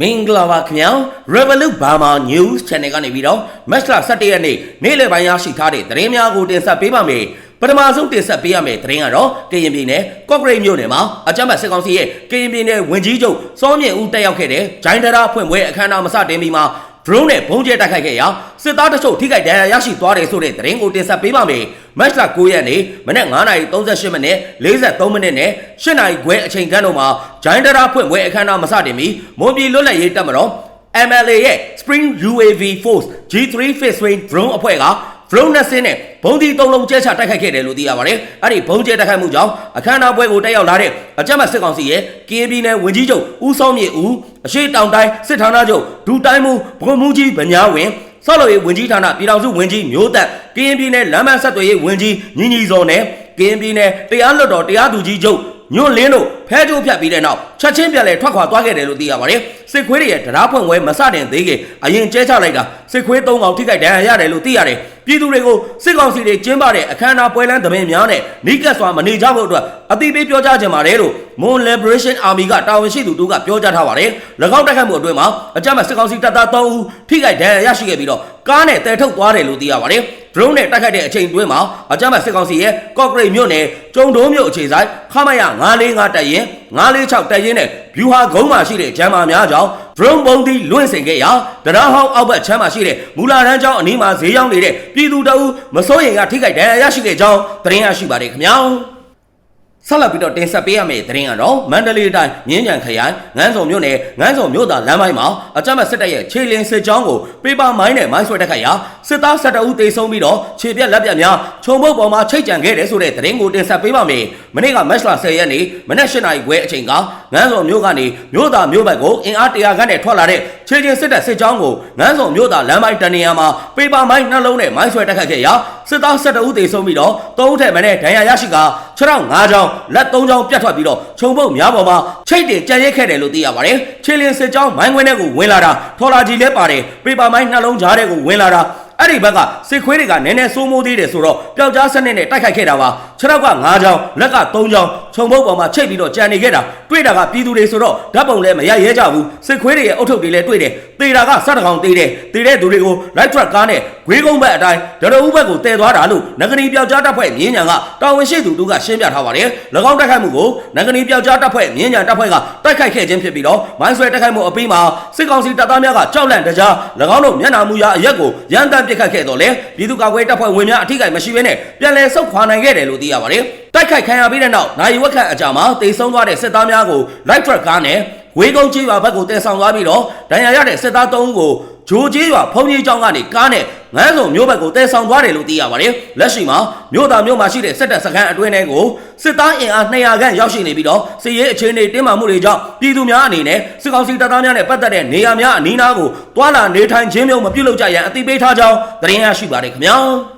မင်္ဂလာပါခင်ဗျာ Revolut Burma News Channel ကနေပြီးတော့ Match 17ရက်နေ့နေ့လယ်ပိုင်းရရှိထားတဲ့သတင်းများကိုတင်ဆက်ပေးပါမယ်ပထမဆုံးတင်ဆက်ပေးရမယ့်သတင်းကတော့ကရင်ပြည်နယ်ကော့ဂရိတ်မြို့နယ်မှာအကြမ်းဖက်စစ်ကောင်စီရဲ့ကရင်ပြည်နယ်ဝင်ကြီးချုပ်စောမြင့်ဦးတက်ရောက်ခဲ့တဲ့ဂျိုင်းဒရာဖွင့်ပွဲအခမ်းအနားမစတင်မီမှာ drone နဲ့ဘုံကျဲတိုက်ခိုက်ခဲ့ရာစစ်သားတချို့ထိခိုက်ဒဏ်ရာရရှိသွားတယ်ဆိုတဲ့သတင်းကိုတင်ဆက်ပေးပါမယ်။ match 9ရက်နေ့မနက်9:38မိနစ်43မိနစ်နဲ့8နာရီခွဲအချိန်ခန့်တို့မှာဂျိုင်းဒရာဖွင့်ပွဲအခမ်းအနားမစတင်မီမွန်ပြည်လွတ်လပ်ရေးတပ်မတော် MLA ရဲ့ Spring UAV Force G3 Fixed Range Drone အဖွဲ့က drone နဲ့ဆင်းနဲ့ဘုံဒီသုံးလုံးကျဲချတိုက်ခိုက်ခဲ့တယ်လို့သိရပါတယ်။အဲ့ဒီဘုံကျဲတိုက်ခိုက်မှုကြောင့်အခမ်းအနားပွဲကိုတက်ရောက်လာတဲ့အကြမ်းဖက်စစ်ကောင်စီရဲ့ KB နဲ့ဝင်ကြီးချုပ်ဦးစောမြင့်ဦးအရှိတောင်တိုင်းစစ်ဌာနချုပ်ဒူတိုင်းမှုဘုံမှုကြီးဗညာဝင်ဆောက်လုပ်ရေးဝင်ကြီးဌာနပြည်ထောင်စုဝင်ကြီးမျိုးသက်ကရင်ပြည်နယ်လမ်းမဆက်သွယ်ရေးဝင်ကြီးညီညီစောနဲ့ကရင်ပြည်နယ်တရားလွတ်တော်တရားသူကြီးချုပ် ညွန့်လင်းတို့ဖဲကြိုးဖြတ်ပြီးတဲ့နောက်ချက်ချင်းပြန်လဲထွက်ခွာသွားခဲ့တယ်လို့သိရပါတယ်စစ်ခွေးတွေရဲ့တရားဖွင့်ဝဲမစတင်သေးခင်အရင်ကျဲချလိုက်တာစစ်ခွေး၃កောင်ထိခိုက်ဒဏ်ရာရတယ်လို့သိရတယ်ပြည်သူတွေကိုစစ်ကောင်စီတွေကျင်းပတဲ့အခမ်းအနားပွဲလမ်းသမင်များနဲ့နီးကပ်စွာမနေကြဖို့အတွက်အတိပေးပြောကြားခြင်းပါတယ်လို့ Mon Liberation Army ကတာဝန်ရှိသူတို့ကပြောကြားထားပါတယ်၎င်းတိုက်ခိုက်မှုအတွင်းမှာအကြမ်းဖက်စစ်ကောင်စီတပ်သား၃ဦးထိခိုက်ဒဏ်ရာရရှိခဲ့ပြီးတော့ကားနဲ့တဲထုတ်သွားတယ်လို့သိရပါတယ် drone နဲ့တိုက်ခိုက်တဲ့အချိန်တွင်းမှာအကြမ်းဖက်စစ်ကောင်စီရဲ့ Concrete မြို့နယ်ကျုံတုံးမြို့အခြေဆိုင်ခမရ945တပ်ရင်946တပ်ရင်နဲ့ view ဟာဂုံးမှာရှိတဲ့ဂျမ်မာများကြောင့် drone ပုံသီးလွင့်စင်ခဲ့ရာတရားဟောင်းအောက်ဘက်ချမ်းမှာရှိတဲ့မူလာရန်ကျောင်းအနီးမှာဈေးရောက်နေတဲ့ပြည်သူတအုပ်မစိုးရင်ကထိခိုက်ဒဏ်ရာရရှိခဲ့ကြောင်းသတင်းရရှိပါတယ်ခင်ဗျာ ဆက်လက်ပြီးတော့တင်ဆက်ပေးရမယ့်သတင်းကတော့မန္တလေးတိုင်းမြင်းကြံခရိုင်ငန်းစုံမြို့နယ်ငန်းစုံမြို့သားလမ်းပိုင်းမှာအကြမ်းဖက်စစ်တပ်ရဲ့ခြေလင်းစစ်ကြောင်းကိုပေပါမိုင်းနဲ့မိုင်းဆွဲတက်ခတ်ရာစစ်သား၁၁ဦးသေဆုံးပြီးတော့ခြေပြက်လက်ပြက်များခြုံပုတ်ပေါ်မှာချိတ်ကြံခဲ့တယ်ဆိုတဲ့သတင်းကိုတင်ဆက်ပေးပါမယ်။မနေ့ကမက်စလာ10ရက်နေ့မနက်၈နာရီခွဲအချိန်ကငန်းစုံမြို့ကနေမြို့သားမြို့ဘက်ကိုအင်အား100ခန့်နဲ့ထွက်လာတဲ့ခြေချင်းစစ်တပ်စစ်ကြောင်းကိုငန်းစုံမြို့သားလမ်းပိုင်းတနေရာမှာပေပါမိုင်းနှလုံးနဲ့မိုင်းဆွဲတက်ခတ်ခဲ့ရာစစ်သား၁၁ဦးသေဆုံးပြီးတော့၃ဦးထက်မနည်းဒဏ်ရာရရှိက6ထောင်5ချောင်းလက်3ချောင်းပြတ်ထွက်ပြီးတော့ခြုံပုတ်များပေါ်မှာချိတ်တင်ကြံရိတ်ခဲ့တယ်လို့သိရပါတယ်။ခြေလင်းစစ်ကြောင်းမိုင်းခွင်းထဲကိုဝင်လာတာထော်လာကြီးလည်းပါတယ်ပေပါမိုင်းနှလုံးကြားထဲကိုဝင်လာတာအဲ့ဒီဘက်ကစစ်ခွေးတွေကနည်းနည်းစိုးမိုးသေးတယ်ဆိုတော့ပျောက်ကြားစနစ်နဲ့တိုက်ခိုက်ခဲ့တာပါခြေထောက်က9ချောင်းလက်က3ချောင်းခြုံပုတ်ပေါ်မှာချိတ်ပြီးတော့ကြံနေခဲ့တာတွေ့တာကပြည်သူတွေဆိုတော့ဓာတ်ပုံလည်းမရရဲကြဘူးစစ်ခွေးတွေရဲ့အုတ်ထုတ်တွေလည်းတွေ့တယ်တေတာကစက်တကောင်တေးတယ်တေတဲ့သူတွေကို light truck ကားနဲ့ ဂွေးကုန်းဘက်အတိုင်းဒရဦးဘက်ကိုတည်သွားတာလို့နဂနီပျောက်ကြားတပ်ဖွဲ့မြင်းညာကတာဝန်ရှိသူတို့ကရှင်းပြထားပါတယ်၎င်းတိုက်ခိုက်မှုကိုနဂနီပျောက်ကြားတပ်ဖွဲ့မြင်းညာတပ်ဖွဲ့ကတိုက်ခိုက်ခဲ့ခြင်းဖြစ်ပြီးတော့မိုင်းဆွဲတိုက်ခိုက်မှုအပြီးမှာစစ်ကောင်စီတပ်သားများကကြောက်လန့်တကြား၎င်းတို့မျက်နှာမူရာအရက်ကိုရန်တမ်းပစ်ခတ်ခဲ့တော့လေပြည်သူ့ကာကွယ်တပ်ဖွဲ့ဝင်များအထိကိမရှိဘဲနဲ့ပြန်လည်ဆုတ်ခွာနိုင်ခဲ့တယ်လို့သိရပါတယ်တိုက်ခိုက်ခံရပြီးတဲ့နောက်နိုင်ဝက်ခန့်အကြာမှာတေဆုံးသွားတဲ့စစ်သားများကို light truck ကားနဲ့ဝေးကုန်းကြီးရွာဘက်ကိုတည်ဆောင်သွားပြီးတော့ဒဏ်ရာရတဲ့စစ်သား၃ဦးကို ဂျိုကြီးရွာဖုန်ကြီးကျောင်းကနေကားနဲ့ငန်းစုံမြို့ဘက်ကိုတည်ဆောင်သွားတယ်လို့သိရပါတယ်။လက်ရှိမှာမြို့သားမြို့မှာရှိတဲ့စစ်တပ်စခန်းအတွင်းထဲကိုစစ်သားအင်အား200ခန့်ရောက်ရှိနေပြီးတော့စစ်ရေးအခြေအနေတင်းမာမှုတွေကြောင့်ပြည်သူများအနေနဲ့စစ်ကောင်စီတပ်သားများနဲ့ပတ်သက်တဲ့နေရာများအနီးနားကိုတွာလာနေထိုင်ခြင်းမျိုးမပြုလုပ်ကြရန်အသိပေးထားကြောင်းသတင်းရရှိပါတယ်ခင်ဗျာ။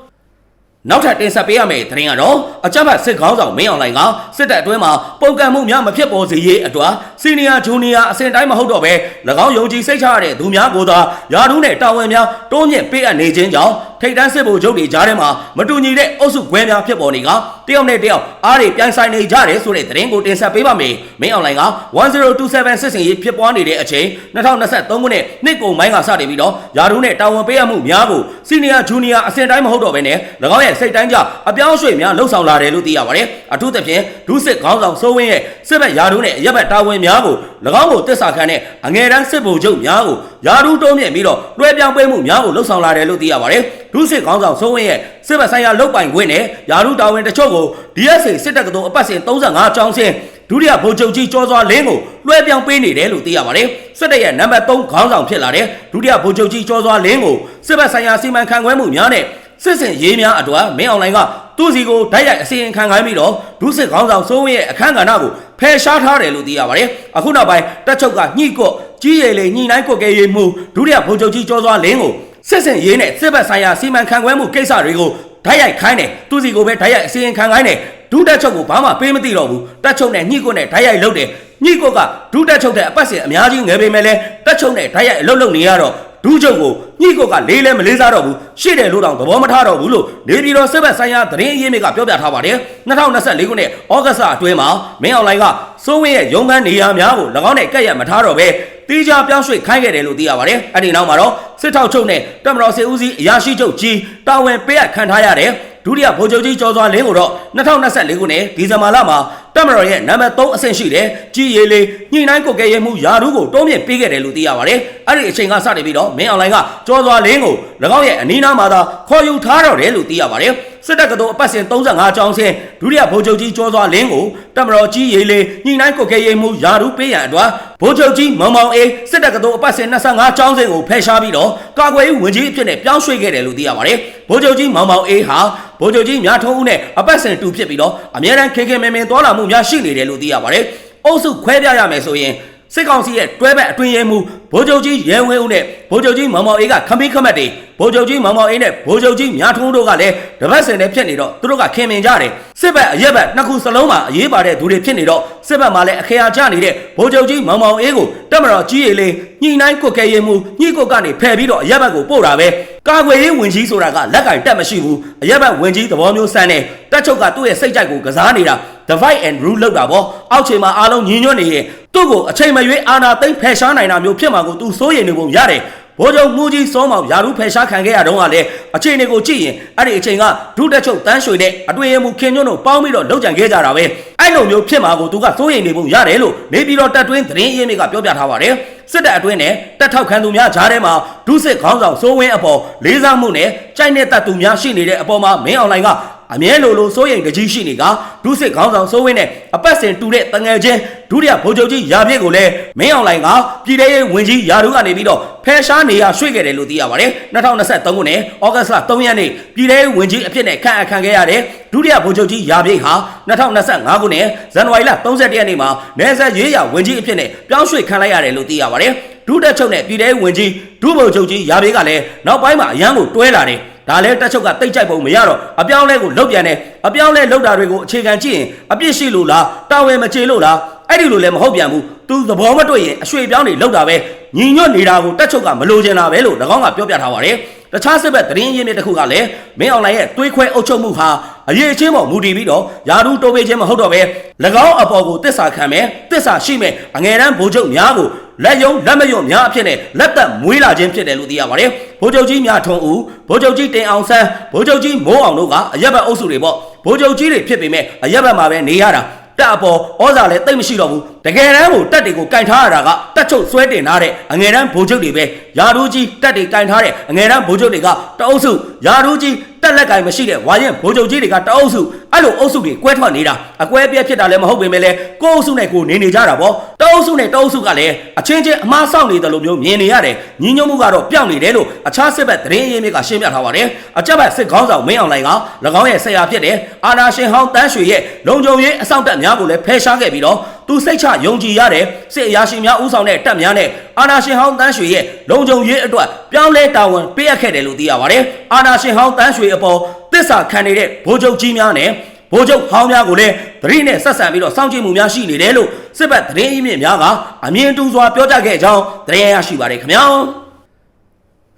နောက်ထပ်တင်ဆက်ပေးရမယ့်သတင်းကတော့အကြမ်းဖက်စစ်ခေါင်းဆောင်မင်းအောင်လှိုင်ကစစ်တပ်အတွင်းမှာပုံကံမှုများမဖြစ်ပေါ်စေရေးအတွက်စီနီယာဂျူနီယာအဆင့်တိုင်းမဟုတ်တော့ဘဲ၎င်းယုံကြည်စိတ်ချရတဲ့သူများကိုသာယာဒူးနဲ့တာဝန်များတိုးမြင့်ပေးအပ်နေခြင်းကြောင့် ထိတ်တန်းစစ်ဗိုလ်ချုပ်တွေကြားထဲမှာမတူညီတဲ့အုပ်စုခွဲများဖြစ်ပေါ်နေကတယောက်နဲ့တယောက်အားတွေပြိုင်ဆိုင်နေကြတယ်ဆိုတဲ့သတင်းကိုတင်ဆက်ပေးပါမယ်။မင်းအွန်လိုင်းက1027စစ်စင်ရေးဖြစ်ပွားနေတဲ့အချိန်2023ခုနှစ်နှစ်ကုန်ပိုင်းကစတင်ပြီးတော့ယာဒူးနဲ့တာဝန်ပေးအပ်မှုများကိုစီနီယာဂျူနီယာအဆင့်တိုင်းမဟုတ်တော့ဘဲနဲ့၎င်းရဲ့စိတ်တိုင်းကြအပြောင်းအရွှေ့များလှုပ်ဆောင်လာတယ်လို့သိရပါတယ်။အထူးသဖြင့်ဒုစစ်ခေါင်းဆောင်စိုးဝင်းရဲ့စစ်ဘက်ယာဒူးနဲ့ရပ်ဘက်တာဝန်များကို၎င်းကိုတစ္ဆာခံတဲ့အငယ်တန်းစစ်ဗိုလ်ချုပ်များကိုယာဒူးတုံးမြင့်ပြီးတော့လွှဲပြောင်းပေးမှုများကိုလှုပ်ဆောင်လာတယ်လို့သိရပါတယ်။ဒုစစ်ခေါင်းဆောင်စိုးဝင်းရဲ့စစ်ဘက်ဆိုင်ရာလုတ်ပိုင်ခွင့်နဲ့ယာဒူးတာဝန်တချို့ကို DSA စစ်တပ်ကတော်အပတ်စဉ်35ကျောင်းစင်းဒုတိယဗိုလ်ချုပ်ကြီးကျော်စွာလင်းကိုလွှဲပြောင်းပေးနေတယ်လို့သိရပါတယ်။စစ်တပ်ရဲ့နံပါတ်3ခေါင်းဆောင်ဖြစ်လာတဲ့ဒုတိယဗိုလ်ချုပ်ကြီးကျော်စွာလင်းကိုစစ်ဘက်ဆိုင်ရာစီမံခန့်ခွဲမှုများနဲ့စစ်စင်ရေးများအတွက်မင်းအွန်လိုင်းကသူ့စီကိုဓာတ်ရိုက်အစီရင်ခံခိုင်းပြီးတော့ဒုစစ်ခေါင်းဆောင်စိုးဝင်းရဲ့အခမ်းကဏ္ဍကိုဖယ်ရှားထားတယ်လို့သိရပါတယ်။အခုနောက်ပိုင်းတက်ချုပ်ကညှိကွတ်ကြီးရည်လေညှိနှိုင်းကွက်ကဲရေးမှုဒုတိယဗိုလ်ချုပ်ကြီးကျော်စွာလင်းကို စစ်စင်ရေးနဲ့စစ်ဘက်ဆိုင်ရာစီမံခန့်ခွဲမှုကိစ္စတွေကိုဓာတ်ရိုက်ခိုင်းတယ်သူစီကိုပဲဓာတ်ရိုက်အစီရင်ခံခိုင်းတယ်ဒုတက်ချုပ်ကိုဘာမှပေးမသိတော့ဘူးတက်ချုပ်နဲ့ညှိကွတ်နဲ့ဓာတ်ရိုက်လုပ်တယ်ညှိကွတ်ကဒုတက်ချုပ်တဲ့အပတ်စဉ်အများကြီးငယ်ပေမဲ့လဲတက်ချုပ်နဲ့ဓာတ်ရိုက်အလုပ်လုပ်နေရတော့ဒဒူးချုပ်ကိုညှိကုတ်ကလေးလဲမလေးစားတော့ဘူးရှေ့တယ်လို့တောင်သဘောမထားတော့ဘူးလို့နေပြည်တော်စစ်ဘက်ဆိုင်ရာသတင်းအရင်းမြစ်ကပြောပြထားပါတယ်2024ခုနှစ်ဩဂတ်စ်အတွင်းမှာမင်းအွန်လိုင်းကစိုးဝင်းရဲ့ရုံးခန်းနေရာများကို၎င်းနဲ့ကက်ရမထားတော့ပဲ တီးခြားပြောင်းရွှေ့ခိုင်းခဲ့တယ်လို့သိရပါတယ်အဲ့ဒီနောက်မှာတော့စစ်ထောက်ချုပ်နဲ့တမတော်စေဦးစီးအရာရှိချုပ်ကြီးတာဝန်ပေးအပ်ခံထားရတယ်ဒုတိယဗိုလ်ချုပ်ကြီးကျော်စွာလင်းကိုတော့2024ခုနှစ်ဒီဇင်ဘာလမှာတက်မတော်ရဲ့နံပါတ်3အဆင့်ရှိတဲ့ကြီးရေးလေးညှိနှိုင်းကုတ်ကဲရဲမှုယာရုကိုတုံးမြင့်ပေးခဲ့တယ်လို့သိရပါတယ်။အဲ့ဒီအချိန်ကစတင်ပြီးတော့မင်းအွန်လိုင်းကကျော်စွာလင်းကို၎င်းရဲ့အနီးနားမှာသာခေါ်ယူထားတော့တယ်လို့သိရပါတယ်။ စစ်တပ်ကတော့အပတ်စဉ်35ကျောင်းစင်ဒုတိယဗိုလ်ချုပ်ကြီးကျော်စွာလင်းကိုတက်မတော်ကြီးရေးလေးညှိနှိုင်းကုတ်ကဲရဲမှုယာရုပေးရန်အတွက်ဗိုလ်ချုပ်ကြီးမောင်မောင်အေးစစ်တပ်ကတော့အပတ်စဉ်25ကျောင်းစင်ကိုဖယ်ရှားပြီးတော့ကာကွယ်ရေးဝန်ကြီးအဖြစ်နဲ့ပြောင်းရွှေ့ခဲ့တယ်လို့သိရပါတယ်။ဗိုလ်ချုပ်ကြီးမောင်မောင်အေးဟာဗိုလ်ချုပ်ကြီးမြထုံးဦးနဲ့အပတ်စဉ်တူဖြစ်ပြီးတော့အမြဲတမ်းခေခေမင်မင်တော်လာမှုများရှိနေတယ်လို့သိရပါတယ်။အုပ်စုခွဲပြရမယ်ဆိုရင်စစ်ကောင်စီရဲ့တွဲဘက်အတွင်းရဲမှု ဗိုလ်ချုပ်ကြီးရဲဝင်းဦးနဲ့ဗိုလ်ချုပ်ကြီးမောင်မောင်အေးကခမီးခမတ်တွေဗိုလ်ချုပ်ကြီးမောင်မောင်အေးနဲ့ဗိုလ်ချုပ်ကြီးမြထုံးတို့ကလည်းတပတ်စဉ်နဲ့ဖြစ်နေတော့သူတို့ကခင်မင်ကြတယ်စစ်ဘက်အရက်ဘက်နှစ်ခုစလုံးမှာအရေးပါတဲ့သူတွေဖြစ်နေတော့စစ်ဘက်မှာလည်းအခရာကျနေတဲ့ဗိုလ်ချုပ်ကြီးမောင်မောင်အေးကိုတက်မတော်ကြီးရည်လေးညှိနှိုင်းကွက်ကဲရဲမှုညှိကွက်ကနေဖယ်ပြီးတော့အရက်ဘက်ကိုပို့တာပဲကာကွယ်ရေးဝင်ကြီးဆိုတာကလက်ကင်တက်မရှိဘူးအရက်ဘက်ဝင်ကြီးသဘောမျိုးစမ်းတယ်တက်ချုပ်ကသူ့ရဲ့စိတ်ကြိုက်ကိုကစားနေတာ divide and rule လောက်တာပေါ့အောက်ခြေမှာအားလုံးညီညွတ်နေရင်သူ့ကိုအချိန်မရွေးအာနာသိမ့်ဖယ်ရှားနိုင်တာမျိုးဖြစ်မှာကိုသူစိုးရိမ်နေပုံရတယ်ဘိုးချုပ်မူကြီးစောမောင်ယာရုဖယ်ရှားခံခဲ့ရတော့ကလည်းအခြေအနေကိုကြည့်ရင်အဲ့ဒီအချိန်ကဒုတက်ချုပ်တန်းရွှေနဲ့အတွင်ရမှုခင်ညွန့်တို့ပေါင်းပြီးတော့လှုပ်ကြံခဲ့ကြတာပဲအဲ့လိုမျိုးဖြစ်မှာကိုသူကစိုးရိမ်နေပုံရတယ်လို့နေပြည်တော်တက်တွင်းသတင်းအရင်းမြစ်ကပြောပြထားပါတယ် စစ်တပ်အတွင်းနဲ့တက်ထောက်ခံသူများကြားထဲမှာဒုစစ်ခေါင်းဆောင်စိုးဝင်းအပေါ်လေးစားမှုနဲ့ကြိုက်တဲ့တပ်သူများရှိနေတဲ့အပေါ်မှာမင်းအွန်လိုင်းကအမြဲလိုလိုစိုးရိမ်ကြကြီးရှိနေကဒုစစ်ခေါင်းဆောင်စိုးဝင်းနဲ့အပတ်စဉ်တူတဲ့တငယ်ချင်းဒုတိယဗိုလ်ချုပ်ကြီးရာပြည့်ကိုလည်းမင်းအွန်လိုင်းကပြည်ထောင်ရေးဝင်ကြီးရာထူးကနေပြီးတော့ဖယ်ရှားနေရရွှေ့ခဲ့တယ်လို့သိရပါတယ်2023ခုနှစ်ဩဂတ်စ်လ3ရက်နေ့ပြည်ထောင်ရေးဝင်ကြီးအဖြစ်နဲ့ခန့်အပ်ခံခဲ့ရတဲ့ဒုတိယဗိုလ်ချုပ်ကြီးရာပြည့်ဟာ2025ခုနှစ်ဇန်နဝါရီလ31ရက်နေ့မှာနေဆက်ရေးရဝင်ကြီးအဖြစ်နဲ့ပြောင်းရွှေ့ခံလိုက်ရတယ်လို့သိရပါတယ်ဒုတက်ချုပ်နဲ့ပြည်ထောင်ရေးဝင်ကြီးဒုဗိုလ်ချုပ်ကြီးရာပြည့်ကလည်းနောက်ပိုင်းမှာအရန်ကိုတွဲလာတယ်ဒါလဲတက်ချုပ်ကတိတ်ကြိုက်ပုံမရတော့အပြောင်းလဲကိုလုတ်ပြန်တယ်အပြောင်းလဲလုတ်တာတွေကိုအခြေခံကြည့်ရင်အပြစ်ရှိလို့လားတာဝန်မကျေလို့လားအဲ့ဒီလိုလည်းမဟုတ်ပြန်ဘူးသူသဘောမတွေ့ရင်အရွှေ့ပြောင်းနေလုတ်တာပဲညီညွတ်နေတာကိုတက်ချုပ်ကမလိုချင်တာပဲလို့၎င်းကပြောပြထားပါတယ်တခြားစစ်ဘက်သတင်းရင်းမြစ်တစ်ခုကလည်းမင်းအွန်လိုင်းရဲ့တွေးခွဲအုပ်ချုပ်မှုဟာအရေးအချင်းပေါ်မူတည်ပြီးတော့ယာရုတိုးပေးခြင်းမဟုတ်တော့ပဲ၎င်းအပေါ်ကိုတစ္ဆာခံမယ်တစ္ဆာရှိမယ်အငယ်တန်းဗိုလ်ချုပ်များကို လက်ယုံလက်မယုံများအဖြစ်နဲ့လက်သက်မွေးလာခြင်းဖြစ်တယ်လို့သိရပါတယ်ဗိုလ်ချုပ်ကြီးများထုံဦးဗိုလ်ချုပ်ကြီးတင်အောင်ဆန်းဗိုလ်ချုပ်ကြီးမိုးအောင်တို့ကအရက်ဘက်အုပ်စုတွေပေါ့ဗိုလ်ချုပ်ကြီးတွေဖြစ်ပေမဲ့အရက်ဘက်မှာပဲနေရတာတက်အပေါ်ဩဇာလည်းတိတ်မရှိတော့ဘူးတကယ်တမ်းကိုတက်တွေကိုကင်ထားရတာကတက်ချုပ်ဆွဲတင်ထားတဲ့အငယ်တန်းဗိုလ်ချုပ်တွေပဲယာဒူးကြီးတက်တွေကင်ထားတဲ့အငယ်တန်းဗိုလ်ချုပ်တွေကတအုပ်စုယာဒူးကြီးတက်လက်ကင်မရှိတဲ့ဝါရင်ဗိုလ်ချုပ်ကြီးတွေကတအုပ်စုအဲ့လိုအုပ်စုတွေကွဲထွက်နေတာအကွဲပြဲဖြစ်တာလည်းမဟုတ်ပေမဲ့လည်းကိုယ်အုပ်စုနဲ့ကိုယ်နေနေကြတာပေါ့တအုပ်စုနဲ့တအုပ်စုကလည်းအချင်းချင်းအမားဆောင်နေတယ်လို့မျိုးမြင်နေရတယ်ညီညွတ်မှုကတော့ပြောင်းနေတယ်လို့အခြားစစ်ဘက်သတင်းရင်းမြစ်ကရှင်းပြထားပါတယ်အကြက်ဘက်စစ်ခေါင်းဆောင်မင်းအောင်လှိုင်က၎င်းရဲ့ဆရာဖြစ်တဲ့အာနာရှင်ဟောင်းတန်းရွှေရဲ့လုံခြုံရေးအစောင့်တပ်များကိုလည်းဖယ်ရှားခဲ့ပြီးတော့ သူစိတ်ချယုံကြည်ရတဲ့စစ်အရာရှိများဦးဆောင်တဲ့တပ်များနဲ့အာနာရှင်ဟောင်းတန်းရွှေရဲ့လုံခြုံရေးအတွက်ပြောင်းလဲတာဝန်ပေးအပ်ခဲ့တယ်လို့သိရပါတယ်အာနာရှင်ဟောင်းတန်းရွှေအပေါ်တစ္ဆာခံနေတဲ့ဗိုလ်ချုပ်ကြီးများနဲ့ဗိုလ်ချုပ်ဟောင်းများကိုလည်းသတိနဲ့ဆက်ဆံပြီးတော့စောင့်ကြည့်မှုများရှိနေတယ်လို့စစ်ဘက်သတင်းအမြင့်များကအမြင်တူစွာပြောကြားခဲ့ကြောင်းသတင်းရရှိပါတယ်ခင်ဗျာ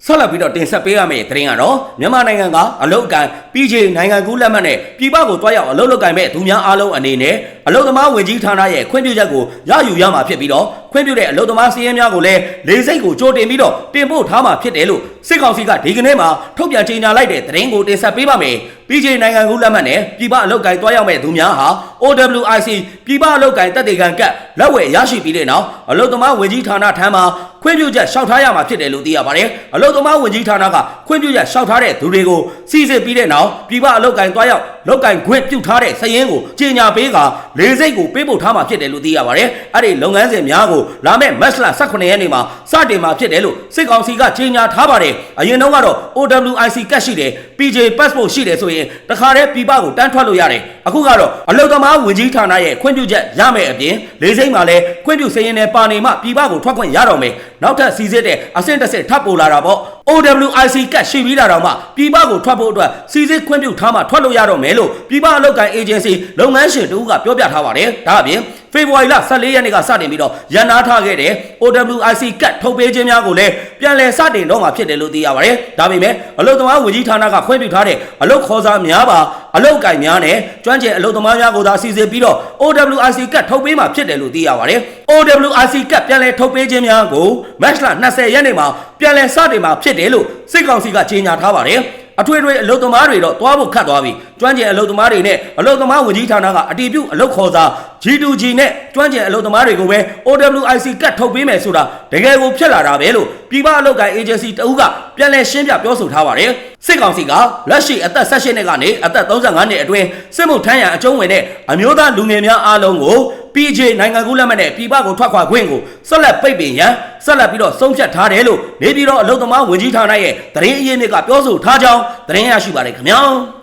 ဆက်လက်ပြီးတော့တင်ဆက်ပေးရမယ့်သတင်းကတော့မြန်မာနိုင်ငံကအလုတ်ကန် PJ နိုင်ငံကူးလက်မှတ်နဲ့ပြည်ပကိုတွားရောက်အလုတ်လုတ်ကန်မဲ့သူများအားလုံးအနေနဲ့ အလုတ်သမားဝင်ကြီးဌာနရဲ့ခွင့်ပြုချက်ကိုရယူရမှာဖြစ်ပြီးတော့ခွင့်ပြုတဲ့အလုတ်သမားစီးရင်များကိုလည်းလေးစိတ်ကိုကြိုတင်ပြီးတော့တင်ပို့ထားမှာဖြစ်တယ်လို့စစ်ကောင်စီကဒီကနေ့မှာထုတ်ပြန်ကြေညာလိုက်တဲ့သတင်းကိုတင်ဆက်ပေးပါမယ်။ PJ နိုင်ငံကူးလက်မှတ်နဲ့ပြည်ပအလုတ်ကန်တွားရောက်မဲ့သူများဟာ OWIC ပြည်ပအလုတ်ကန်တက်တေကန်ကတ်လက်ဝယ်ရရှိပြီးတဲ့နောက်အလုတ်သမားဝင်ကြီးဌာနထံမှာခွင့်ပြုချက်လျှောက်ထားရမှာဖြစ်တယ်လို့သိရပါတယ်။အလုတ်သမားဝင်ကြီးဌာနကခွင့်ပြုချက်လျှောက်ထားတဲ့သူတွေကိုစီစစ်ပြီးတဲ့နောက်ပြည်ပအလုတ်ကန်တွားရောက် လုတ်ကန်ခွင့်ပြုထားတဲ့စရင်ကိုကြေညာပေးကလေးစိတ်ကိုပေးပို့ထားမှာဖြစ်တယ်လို့သိရပါတယ်။အဲ့ဒီလုပ်ငန်းစဉ်များကိုလာမယ့်မတ်လ18ရက်နေ့မှာစတင်မှာဖြစ်တယ်လို့စစ်ကောင်စီကကြေညာထားပါတယ်။အရင်တုန်းကတော့ OWIC ကတ်ရှိတယ် PJ passport ရှိတယ်ဆိုရင်တခါတည်းပြည်ပကိုတန်းထွက်လို့ရတယ်။အခုကတော့အလုတ်သမားဝင်ကြီးဌာနရဲ့ခွင့်ပြုချက်ရမယ်အပြင်လေးစိတ်မှာလည်းခွင့်ပြုစရင်နဲ့ပါနေမှပြည်ပကိုထွက်ခွင့်ရတော့မယ်။နောက်ထပ်စီစစ်တဲ့အဆင့်တစ်ဆင့်ထပ်ပို့လာတာပေါ့ OWIC ကတ်ရှိပြီးတာတော့မှပြည်ပကိုထွက်ဖို့အတွက်စီစစ်ခွင့်ပြုထားမှထွက်လို့ရတော့မယ်လို့ပြည်ပအလုပ်ကိုင် agency လုပ်ငန်းရှင်တို့ကပြောပြထားပါတယ်ဒါအပြင်ဖေဖော်ဝါရီလ14ရက်နေ့ကစတင်ပြီးတော့ရန်နာထားခဲ့တဲ့ OWIC ကတ်ထုတ်ပေးခြင်းများကိုလည်းပြန်လည်စတင်တော့မှာဖြစ်တယ်လို့သိရပါတယ်ဒါပေမဲ့အလုပ်သမားဝန်ကြီးဌာနကခွင့်ပြုထားတဲ့အလုပ်ခေါ်စာများပါ အလုပ်ကိုင်များနဲ့ကျွမ်းကျင်အလုပ်သမားများကိုသာစီစစ်ပြီးတော့ OWIC ကတ်ထုတ်ပေးမှာဖြစ်တယ်လို့သိရပါတယ် OWIC ကတ်ပြန်လည်ထုတ်ပေးခြင်းများကိုမတ်လ20ရက်နေ့မှာပြန်လည်စတင်မှာဖြစ်တယ်လို့စစ်ကောင်စီကကြေညာထားပါတယ် အထွေထွေအလုသမားတွေတော့တွားဖို့ခတ်သွားပြီကျွမ်းကျင်အလုသမားတွေနဲ့အလုသမားဝန်ကြီးဌာနကအတီးပြုတ်အလုခေါ်စာ G2G နဲ့ကျွမ်းကျင်အလုသမားတွေကိုပဲ OWIC ကတ်ထုတ်ပေးမယ်ဆိုတာတကယ်ကိုဖြစ်လာတာပဲလို့ပြည်ပအလုကိုင် agency တအုပ်ကပြန်လည်ရှင်းပြပြောဆိုထားပါတယ်စစ်ကောင်စီကလက်ရှိအသက်18နှစ်ကနေအသက်35နှစ်အတွင်းစစ်မှုထမ်းရန်အကျုံးဝင်တဲ့အမျိုးသားလူငယ်များအားလုံးကို PJ နိုင်ငံကူးလက်မှတ်နဲ့ပြည်ပကိုထွက်ခွာခွင့်ကိုဆက်လက်ပိတ်ပင်ရန်ဆက်လက်ပြီးတော့ဆုံးဖြတ်ထားတယ်လို့နေပြည်တော်အလုံသမားဝန်ကြီးဌာနရဲ့သတင်းအရင်းမြစ်ကပြောဆိုထားကြောင်းသတင်းရရှိပါတယ်ခင်ဗျာ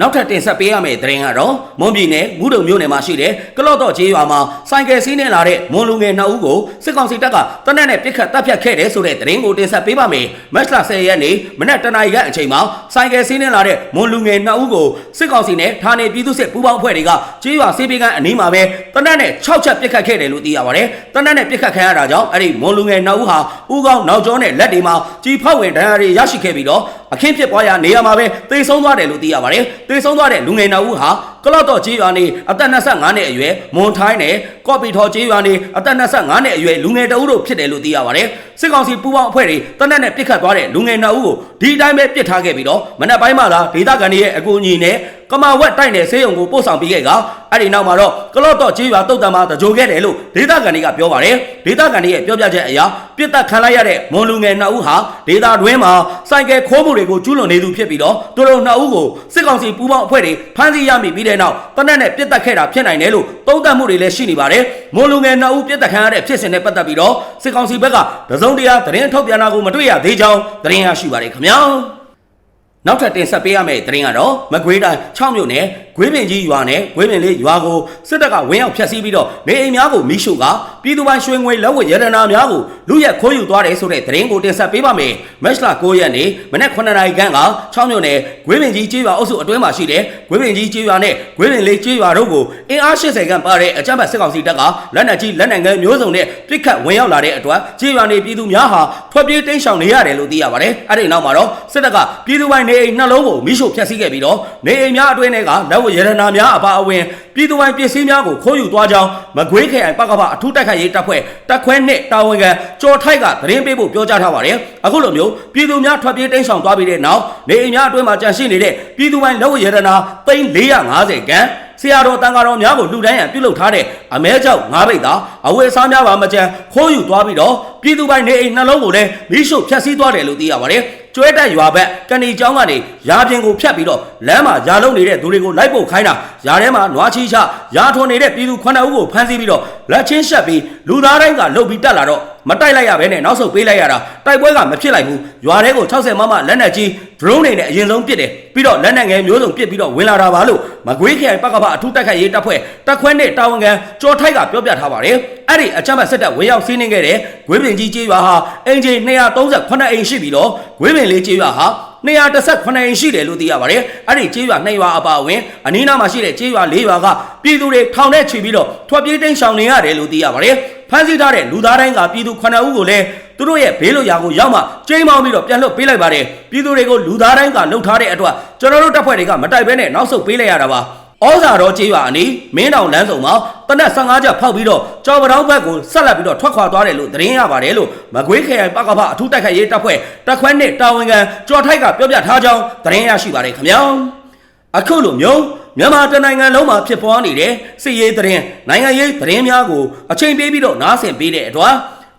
နောက်ထပ်တင်ဆက်ပေးရမယ့်သတင်းကတော့မွန်ပြည်နယ်မူတုံမြို့နယ်မှာရှိတဲ့ကလော့တော့ကျေးရွာမှာဆိုင်ကယ်စီးနေလာတဲ့မွန်လူငယ်နှစ်ဦးကိုစစ်ကောင်စီတပ်ကတနက်နဲ့ပစ်ခတ်တပ်ဖြတ်ခဲ့တယ်ဆိုတဲ့သတင်းကိုတင်ဆက်ပေးပါမယ်။မတ်လ10ရက်နေ့မနက်တနာရီကအချိန်မှာဆိုင်ကယ်စီးနေလာတဲ့မွန်လူငယ်နှစ်ဦးကိုစစ်ကောင်စီနဲ့ဌာနေပြည်သူ့စစ်ပူးပေါင်းအဖွဲ့တွေကကျေးရွာစေးပေးကအနီးမှာပဲတနက်နဲ့6ချက်ပစ်ခတ်ခဲ့တယ်လို့သိရပါတယ်။တနက်နဲ့ပစ်ခတ်ခံရတာကြောင့်အဲ့ဒီမွန်လူငယ်နှစ်ဦးဟာဦးကောင်းနောက်ကျောနဲ့လက်တွေမှာကြီးဖောက်ဝင်ဒဏ်ရာတွေရရှိခဲ့ပြီးတော့ အခင်းဖြစ်ပွားရာနေရာမှာပဲတေဆုံးသွားတယ်လို့သိရပါတယ်။တေဆုံးသွားတဲ့လူငယ်နှစ်ဦးဟာ ကလော့တော့ကျေးရွာနေအသက်25နှစ်အရွယ်မွန်ထိုင်းနဲ့ကော့ပီထော်ကျေးရွာနေအသက်25နှစ်အရွယ်လူငယ်တအုပ်တို့ဖြစ်တယ်လို့သိရပါတယ်။စစ်ကောင်စီပူးပေါင်းအဖွဲ့တွေတနက်နဲ့ပစ်ခတ်သွားတဲ့လူငယ်နှစ်ဦးကိုဒီအတိုင်းပဲပစ်ထားခဲ့ပြီးတော့မနက်ပိုင်းမှလာဒေသခံတွေရဲ့အကူအညီနဲ့ကမာဝက်တိုက်နယ်ဆေးရုံကိုပို့ဆောင်ပေးခဲ့ကအဲ့ဒီနောက်မှာတော့ကလော့တော့ကျေးရွာတုတ်တံမှာတကြိုခဲ့တယ်လို့ဒေသခံတွေကပြောပါတယ်။ဒေသခံတွေရဲ့ပြောပြချက်အရပြစ်တက်ခံလိုက်ရတဲ့မွန်လူငယ်နှစ်ဦးဟာဒေသတွင်းမှာစိုက်ကယ်ခိုးမှုတွေကိုကျူးလွန်နေသူဖြစ်ပြီးတော့သူတို့နှစ်ဦးကိုစစ်ကောင်စီပူးပေါင်းအဖွဲ့တွေဖမ်းဆီးရမိပြီးတဲ့နောက်တနက်နဲ့ပြစ်တက်ခဲ့တာဖြစ်နိုင်တယ်လို့သုံးသပ်မှုတွေလည်းရှိနေပါတယ်။မွန်လူငယ်နှစ်ဦးပြစ်တက်ခံရတဲ့ဖြစ်စဉ်နဲ့ပတ်သက်ပြီးတော့စစ်ကောင်စီဘက်ကတစုံတရာသတင်းထုတ်ပြန်တာကိုမတွေ့ရသေးကြောင်းသတင်းရရှိပါတယ်ခင်ဗျာ။နောက်ထပ်တင်ဆက်ပေးရမယ့်သတင်းကတော့မကွေးတိုင်း6မြို့နယ်ဂွေးပင်ကြီးရွာနဲ့ဂွေးပင်လေးရွာကိုစစ်တပ်ကဝင်းရောက်ဖျက်ဆီးပြီးတော့နေအိမ်များကိုမိရှုက ပြည်သူပိုင်ရွှေငွေလက်ဝတ်ရတနာများကိုလူရက်ခိုးယူသွားတယ်ဆိုတဲ့သတင်းကိုတင်ဆက်ပေးပါမယ်။မက်လ9ရက်နေ့မနက်9နာရီခန့်က6မြို့နယ်ဂွေးပင်ကြီးကျေးရွာအုပ်စုအတွင်းမှာရှိတဲ့ဂွေးပင်ကြီးကျေးရွာနဲ့ဂွေးပင်လေးကျေးရွာတို့ကိုအင်အား80ခန့်ပါတဲ့အကြမ်းဖက်စစ်ကောင်စီတပ်ကလက်နက်ကြီးလက်နက်ငယ်မျိုးစုံနဲ့ပစ်ခတ်ဝင်ရောက်လာတဲ့အတွက်ကျေးရွာနေပြည်သူများဟာထွက်ပြေးတိမ်းရှောင်နေရတယ်လို့သိရပါတယ်။အဲ့ဒီနောက်မှာတော့စစ်တပ်ကပြည်သူပိုင်နေအိမ်နှလုံးကိုမိရှုဖျက်ဆီးခဲ့ပြီးတော့နေအိမ်များအတွင်းတွေကလက်ဝတ်ရတနာများအပါအဝင်ပြည်သူပိုင်ပစ္စည်းများကိုခိုးယူသွားကြောင်းမကွေးခရိုင်ပကပအထူးတိုက်ခိုက်ရေးတပ်ဖွဲ့တပ်ခွဲနှစ်တာဝန်ခံကျော်ထိုက်ကသတင်းပေးဖို့ပြောကြားထားပါတယ်အခုလိုမျိုးပြည်သူများထွက်ပြေးတိမ်းရှောင်သွားပြီးတဲ့နောက်နေအိမ်များအတွင်းမှာကြန့်ရှိနေတဲ့ပြည်သူပိုင်လက်ဝတ်ရတနာ3450ခန်း ဆရာတော်တန်ဃာတော်များကိုလူတိုင်းရန်ပြုလုပ်ထားတဲ့အမဲကြောက်ငါးပိတ်သာအဝယ်အစားများပါမကြံခိုးယူသွားပြီးတော့ပြည်သူပိုင်နေအိမ်နှလုံးကိုလည်းမိရှုဖျက်ဆီးသွားတယ်လို့သိရပါတယ်ကျွဲတက်ရွာဘက်ကနေကျောင်းကနေရာပြင်ကိုဖြတ်ပြီးတော့လမ်းမှာရာလုံးနေတဲ့သူတွေကိုလိုက်ပို့ခိုင်းတာရာထဲမှာနွားချီချရာထွန်နေတဲ့ပြည်သူ9ဦးကိုဖမ်းဆီးပြီးတော့လက်ချင်းရှက်ပြီးလူသားတိုင်းကလှုပ်ပြီးတက်လာတော့မတိုက်လိုက်ရဘဲနဲ့နောက်ဆုတ်ပေးလိုက်ရတာတိုက်ပွဲကမဖြစ်လိုက်ဘူးရွာထဲကို60မမလက်နက်ကြီး drone တွေနဲ့အရင်ဆုံးပစ်တယ် ပြီးတော့လက်နက်ငယ်မျိုးစုံပစ်ပြီးတော့ဝင်လာတာပါလို့မကွေးခရိုင်ပကပအထူးတိုက်ခိုက်ရေးတပ်ဖွဲ့တပ်ခွဲနဲ့တာဝန်ခံကျော်ထိုက်ကပြောပြထားပါတယ်အဲ့ဒီအချမ်းဘတ်စစ်တပ်ဝင်ရောက်စီးနှင်းခဲ့တဲ့ဂွေးပင်ကြီးကျေးရွာဟာအင်ဂျီ238အိမ်ရှိပြီးတော့ဂွေးပင်လေးကျေးရွာဟာ218အိမ်ရှိတယ်လို့သိရပါတယ်။အဲ့ဒီကျေးရွာ2ရွာအပါအဝင်အနီးနားမှာရှိတဲ့ကျေးရွာ4ရွာကပြည်သူတွေထောင်ထဲချီပြီးတော့ထွက်ပြေးတိမ်းရှောင်နေရတယ်လို့သိရပါတယ်။ဖမ်းဆီးထားတဲ့လူသားတိုင်းကပြည်သူ9ဦးကိုလည်း သူတို့ရဲ့ဘေးလွတ်ရာကိုရောက်မှကျိမ်းမောင်းပြီးတော့ပြန်လွတ်ပေးလိုက်ပါတယ်။ပြည်သူတွေကိုလူသားတိုင်းကလှုပ်ထားတဲ့အတွက်ကျွန်တော်တို့တပ်ဖွဲ့တွေကမတိုက်ဘဲနဲ့နောက်ဆုတ်ပေးလိုက်ရတာပါ။ဩဇာတော်ကျေးရွာအနီးမင်းတောင်လမ်းဆောင်မှာတနက်15ချက်ဖောက်ပြီးတော့ကြော်ပတောင်းဘက်ကိုဆက်လက်ပြီးတော့ထွက်ခွာသွားတယ်လို့သတင်းရပါတယ်လို့မကွေးခရိုင်ပကဖအထူးတိုက်ခိုက်ရေးတပ်ဖွဲ့တပ်ခွဲနဲ့တာဝန်ခံကျော်ထိုက်ကပြောပြထားကြောင်းသတင်းရရှိပါတယ်ခင်ဗျာအခုလိုမျိုးမြန်မာတနိုင်ငံလုံးမှာဖြစ်ပွားနေတဲ့စစ်ရေးသတင်းနိုင်ငံရေးသတင်းများကိုအချိန်ပေးပြီးတော့နားဆင်ပေးတဲ့အတွက်